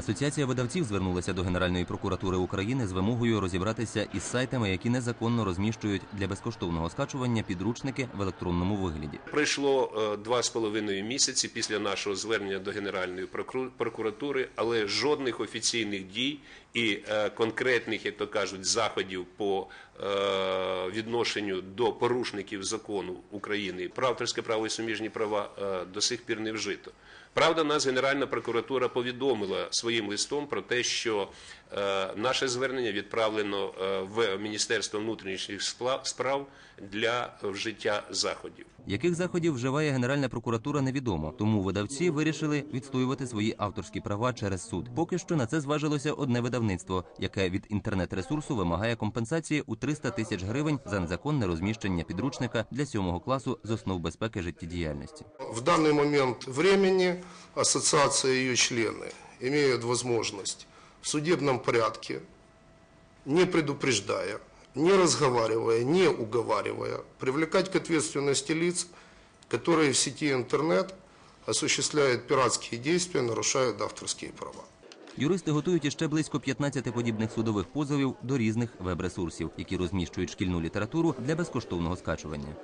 Асоціація видавців звернулася до Генеральної прокуратури України з вимогою розібратися із сайтами, які незаконно розміщують для безкоштовного скачування підручники в електронному вигляді. Пройшло е, два з половиною місяці після нашого звернення до Генеральної прокуратури, але жодних офіційних дій і е, конкретних, як то кажуть, заходів по е, відношенню до порушників закону України про авторське право і суміжні права до сих пір не вжито. Правда, нас Генеральна прокуратура повідомила своїм листом про те, що е, наше звернення відправлено е, в Міністерство внутрішніх справ для вжиття заходів. Яких заходів вживає Генеральна прокуратура, невідомо. Тому видавці вирішили відстоювати свої авторські права через суд. Поки що на це зважилося одне видавництво, яке від інтернет-ресурсу вимагає компенсації у 300 тисяч гривень за незаконне розміщення підручника для сьомого класу з основ безпеки життєдіяльності. В данный момент времени ассоциация и ее члены имеют возможность в судебном порядке, не предупреждая, не разговаривая, не уговаривая, привлекать к ответственности лиц, которые в сети интернет осуществляют пиратские действия, нарушают авторские права. Юристи готують іще близько 15 подібних судових позовів до різних веб-ресурсів, які розміщують шкільну літературу для безкоштовного скачування.